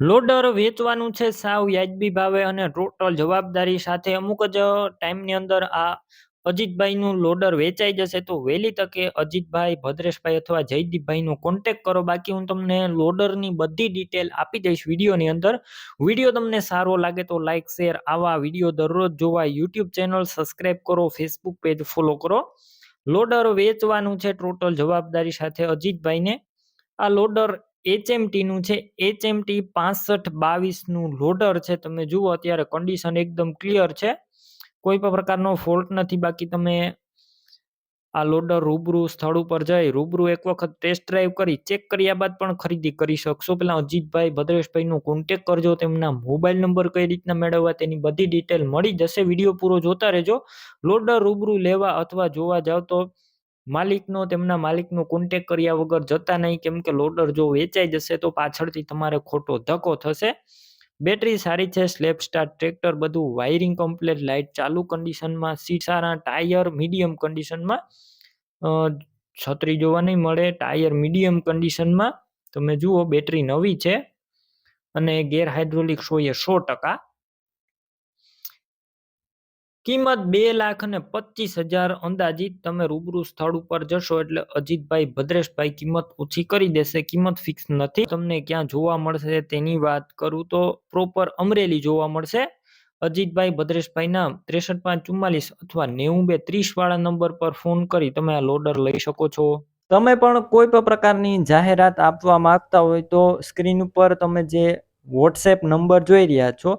Loader વેચવાનું છે સાવ વ્યાજબી ભાવે અને ટોટલ જવાબદારી સાથે અમુક જ ટાઈમની અંદર આ અજીતભાઈનું લોડર વેચાઈ જશે તો વહેલી તકે અજીતભાઈ, ભદ્રેશભાઈ અથવા જયદીપભાઈનો કોન્ટેક કરો. બાકી હું તમને લોડરની બધી ડિટેલ આપી દઈશ વિડીયોની અંદર. વીડિયો તમને સારો લાગે તો લાઇક શેર આવા વીડિયો દરરોજ જોવા યુટ્યુબ ચેનલ સબસ્ક્રાઈબ કરો ફેસબુક પેજ ફોલો કરો. લોડર વેચવાનું છે ટોટલ જવાબદારી સાથે અજીતભાઈને. આ લોડર એચએમટીનું છે એચએમટી પાસઠ બાવીસનું લોડર છે, તમે જુઓ અત્યારે કન્ડિશન એકદમ ક્લિયર છે. કોઈ પણ પ્રકારનો ફોલ્ટ નથી, બાકી તમે આ લોડર રૂબરૂ સ્થળ ઉપર જઈ, રૂબરૂ એક વખત ટેસ્ટ ડ્રાઈવ કરી ચેક કર્યા બાદ પણ ખરીદી કરી શકશો. પેલા અજીતભાઈ ભદ્રેશભાઈનો કોન્ટેક કરજો, તેમના મોબાઈલ નંબર કઈ રીતના મેળવવા તેની બધી ડિટેલ મળી જશે. વીડિયો પૂરો જોતા રહેજો. લોડર રૂબરૂ લેવા અથવા જોવા જાવ તો માલિકનો, તેમના માલિકનો કોન્ટેક કર્યા વગર જતા નહીં. કેમ કે લોડર જો વેચાઈ જશે તો પાછળથી તમારે ખોટો ધક્કો થશે. બેટરી સારી છે સ્લેપ સ્ટાર ટ્રેક્ટર બધું વાયરિંગ કમ્પ્લેટ લાઇટ ચાલુ કન્ડિશનમાં સારા ટાયર મીડિયમ કન્ડિશનમાં છત્રી જોવા નહીં મળે. ટાયર મીડિયમ કન્ડિશનમાં તમે જુઓ, બેટરી નવી છે અને ગેર હાઇડ્રોલિક શોએ સો ટકા કિંમત બે લાખ અને પચીસ હજાર અંદાજિત તમે રૂબરૂ સ્થળ ઉપર જશો એટલે અજીતભાઈ ભદ્રેશભાઈ કિંમત ઓછી કરી દેશે, કિંમત ફિક્સ નથી. તમને ક્યાં જોવા મળશે તેની વાત કરું તો પ્રોપર અમરેલી જોવા મળશે. અજીતભાઈ ભદ્રેશભાઈના ત્રેસઠ પાંચ ચુમ્માલીસ અથવા નેવું બે ત્રીસ વાળા નંબર પર ફોન કરી તમે આ લોડર લઈ શકો છો. તમે પણ કોઈ પણ પ્રકારની જાહેરાત આપવા માંગતા હોય તો સ્ક્રીન ઉપર તમે જે વોટ્સએપ નંબર જોઈ રહ્યા છો